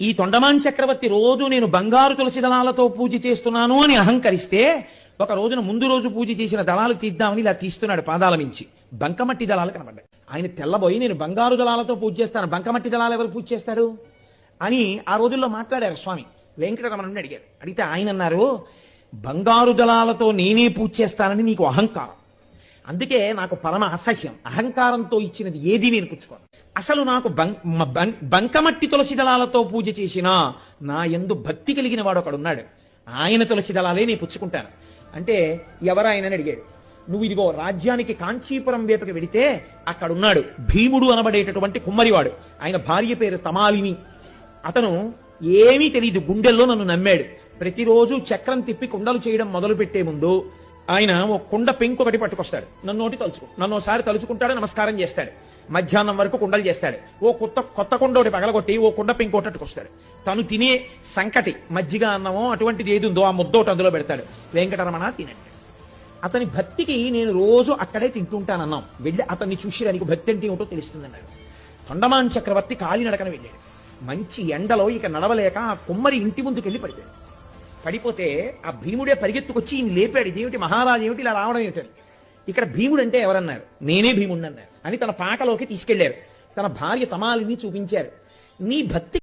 ఈ తొండమాన్ చక్రవర్తి రోజు నేను బంగారు తులసి దళాలతో పూజ చేస్తున్నాను అని అహంకరిస్తే ఒక రోజున ముందు రోజు పూజ చేసిన దళాలు తీద్దామని ఇలా తీస్తున్నాడు పాదాల మించి. బంకమట్టి దళాలు కనబడ్డాయి. ఆయన తెల్లబోయి నేను బంగారు దళాలతో పూజ చేస్తాను. బంకమట్టి దళాలు ఎవరు పూజ చేస్తాడు అని ఆ రోజుల్లో మాట్లాడారు స్వామి. వెంకటరమణుని అడిగారు. అడిగితే ఆయన అన్నారు బంగారు దళాలతో నేనే పూజ చేస్తానని నీకు అహంకారం. అందుకే నాకు పరమ అసహ్యం. అహంకారంతో ఇచ్చినది ఏది నేను పుచ్చుకోను. అసలు నాకు బంకమట్టి తులసి దళాలతో పూజ చేసినా నా ఎందు భక్తి కలిగిన వాడు ఒకడున్నాడు. ఆయన తులసి దళాలే నేను పుచ్చుకుంటాను అంటే ఎవరాయనని అడిగాడు. నువ్వు ఇదిగో రాజ్యానికి కాంచీపురం వేపకి వెడితే అక్కడున్నాడు భీముడు అనబడేటటువంటి కుమ్మరివాడు. ఆయన భార్య పేరు తమాలిని. అతను ఏమీ తెలియదు గుండెల్లో నన్ను నమ్మాడు. ప్రతిరోజు చక్రం తిప్పి కుండలు చేయడం మొదలు పెట్టే ముందు ఆయన ఓ కుండ పెంకు ఒకటి పట్టుకొస్తాడు. నన్ను ఒకటి తలుచుకు. నన్ను ఒకసారి తలుచుకుంటాడు నమస్కారం చేస్తాడు. మధ్యాహ్నం వరకు కుండలు చేస్తాడు. ఓ కొత్త కొత్త కుండ ఒకటి పగలగొట్టి ఓ కుండ పెంకు పట్టుకొస్తాడు. తను తినే సంకటి మజ్జిగ అన్నమో అటువంటిది ఏది ఉందో ఆ ముద్ద ఒకటి అందులో పెడతాడు. వెంకటరమణ తినండి. అతని భక్తికి నేను రోజు అక్కడే తింటుంటానన్నాం. వెళ్ళి అతన్ని చూసి నీకు భక్తి అంటే ఏమిటో తెలుస్తుందన్నాడు. తొండమాన్ చక్రవర్తి కాలినడకన వెళ్ళాడు. మంచి ఎండలో ఇక నడవలేక ఆ కుమ్మరి ఇంటి ముందుకు వెళ్ళి పడిపోయాడు. పడిపోతే ఆ భీముడే పరిగెత్తుకొచ్చి ఈయన లేపాడు. ఇదేమిటి మహారాజు? ఏమిటి ఇలా రావడం ఏమిటని ఇక్కడ భీముడు అంటే ఎవరన్నారు? నేనే భీముడిని అన్నారు అని తన పాకలోకి తీసుకెళ్ళారు. తన భార్య తమాలిని చూపించారు. నీ భక్తి